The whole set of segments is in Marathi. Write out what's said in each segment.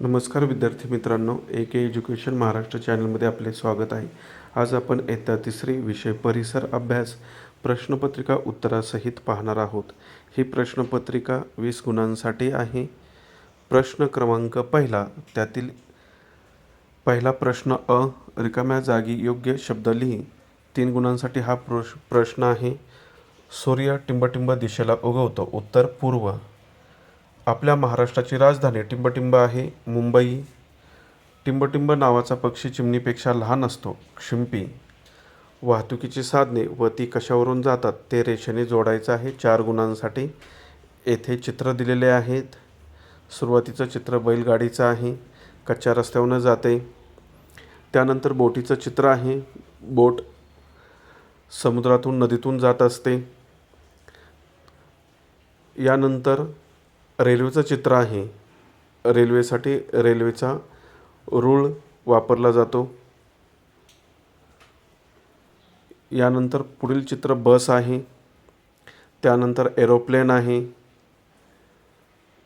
नमस्कार विद्यार्थी मित्रांनो ए के एज्युकेशन महाराष्ट्र चॅनलमध्ये आपले स्वागत आहे. आज आपण येत्या तिसरी विषय परिसर अभ्यास प्रश्नपत्रिका उत्तरासहित पाहणार आहोत. ही प्रश्नपत्रिका वीस गुणांसाठी आहे. प्रश्न क्रमांक पहिला त्यातील पहिला प्रश्न अ रिकाम्या जागी योग्य शब्द लिही. तीन गुणांसाठी हा प्रश प्रश्न आहे. सूर्य टिंबटिंब दिशेला उगवतो. उत्तर पूर्व. आपल्या महाराष्ट्राची राजधानी टिंबटिंब आहे मुंबई. टिंबटिंब नावाचा पक्षी चिमणीपेक्षा लहान असतो शिंपी. वाहतुकीची साधने व ती कशावरून जातात ते रेषेने जोडायचं आहे चार गुणांसाठी. येथे चित्र दिलेले आहेत. सुरुवातीचं चित्र बैलगाडीचं आहे कच्च्या रस्त्यावरून जाते. त्यानंतर बोटीचं चित्र आहे बोट समुद्रातून नदीतून जात असते. यानंतर रेल्वेचं चित्र आहे. रेल्वेसाठी रेल्वेचा रूळ वापरला जातो. यानंतर पुढील चित्र बस आहे. त्यानंतर एरोप्लेन आहे.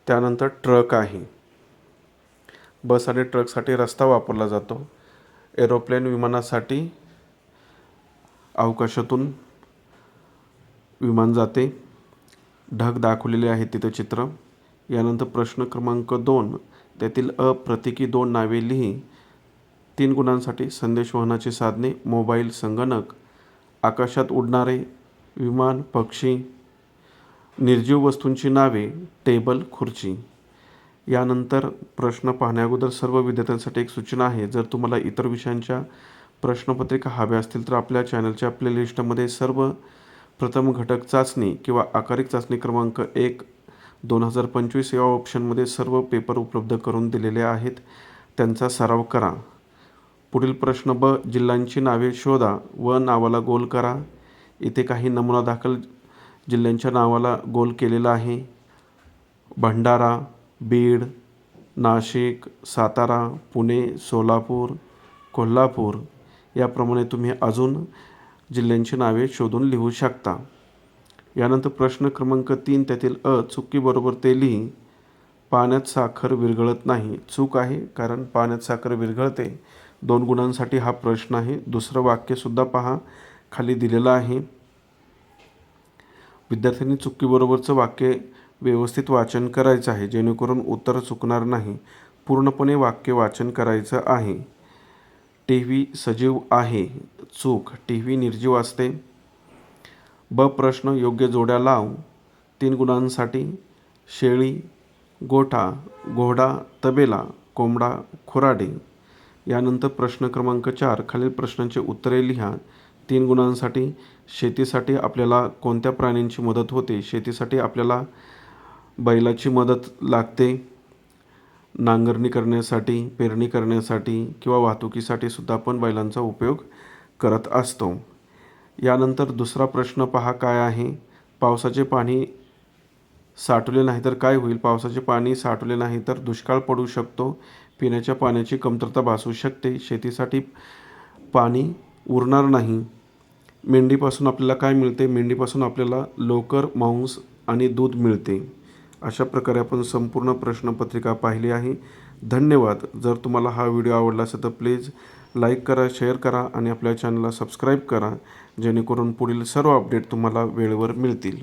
त्यानंतर ट्रक आहे. बस आणि ट्रकसाठी रस्ता वापरला जातो. एरोप्लेन विमानासाठी अवकाशातून विमान जाते. ढग दाखवलेले आहे तिथं चित्र. यानंतर प्रश्न क्रमांक दोन त्यातील अप्रतिकी दोन नावे लिही. तीन गुणांसाठी संदेशवहनाची साधने मोबाईल संगणक आकाशात उडणारे विमान पक्षी निर्जीव वस्तूंची नावे टेबल खुर्ची. यानंतर प्रश्न पाहण्याअगोदर सर्व विद्यार्थ्यांसाठी एक सूचना आहे. जर तुम्हाला इतर विषयांच्या प्रश्नपत्रिका हव्या असतील तर आपल्या चॅनलच्या प्लेलिस्टमध्ये सर्व प्रथम घटक चाचणी किंवा आकारिक चाचणी क्रमांक एक दोन हजार पंचवीस या ऑप्शनमध्ये सर्व पेपर उपलब्ध करून दिलेले आहेत. त्यांचा सराव करा. पुढील प्रश्न ब जिल्ह्यांची नावे शोधा व नावाला गोल करा. इथे काही नमुना दाखल जिल्ह्यांच्या नावाला गोल केलेला आहे. भंडारा बीड नाशिक सातारा पुणे सोलापूर कोल्हापूर याप्रमाणे तुम्ही अजून जिल्ह्यांची नावे शोधून लिहू शकता. यानंतर प्रश्न क्रमांक तीन त्यातील अ चुकीबरोबर ते लिही. पाण्यात साखर विरघळत नाही. चूक आहे कारण पाण्यात साखर विरघळते. दोन गुणांसाठी हा प्रश्न आहे. दुसरं वाक्यसुद्धा पहा. खाली दिलेलं आहे. विद्यार्थ्यांनी चुकीबरोबरचं वाक्य व्यवस्थित वाचन करायचं आहे. जेणेकरून उत्तर चुकणार नाही. पूर्णपणे वाक्य वाचन करायचं आहे. टी व्ही सजीव आहे. चूक. टी व्ही निर्जीव असते. ब प्रश्न योग्य जोड्या लाव. तीन गुणांसाठी शेळी गोठा घोडा तबेला कोंबडा खुराडे. यानंतर प्रश्न क्रमांक चार खालील प्रश्नांची उत्तरे लिहा. तीन गुणांसाठी शेतीसाठी आपल्याला कोणत्या प्राण्यांची मदत होते? शेतीसाठी आपल्याला बैलाची मदत लागते. नांगरणी करण्यासाठी पेरणी करण्यासाठी किंवा वाहतुकीसाठी सुद्धा आपण बैलांचा उपयोग करत असतो. यानंतर दुसरा प्रश्न पहा काय आहे? पावसाचे पाणी साठवले नाही तर काय होईल? पावसाचे पाणी साठवले नाही तर दुष्काळ पडू शकतो. पिण्याच्या पाण्याची कमतरता भासू शकते. शेतीसाठी पाणी उरणार नाही. मेंढीपासून आपल्याला काय मिळते? मेंढीपासून आपल्याला लोकर मांस आणि दूध मिळते. अशा प्रकारे आपण संपूर्ण प्रश्नपत्रिका पाहिली आहे. धन्यवाद. जर तुम्हाला हा व्हिडिओ आवडला असेल तर प्लीज लाईक करा शेअर करा आणि आपल्या चॅनलला सबस्क्राईब करा जेणेकरून पुढील सर्व अपडेट तुम्हाला वेळेवर मिळतील.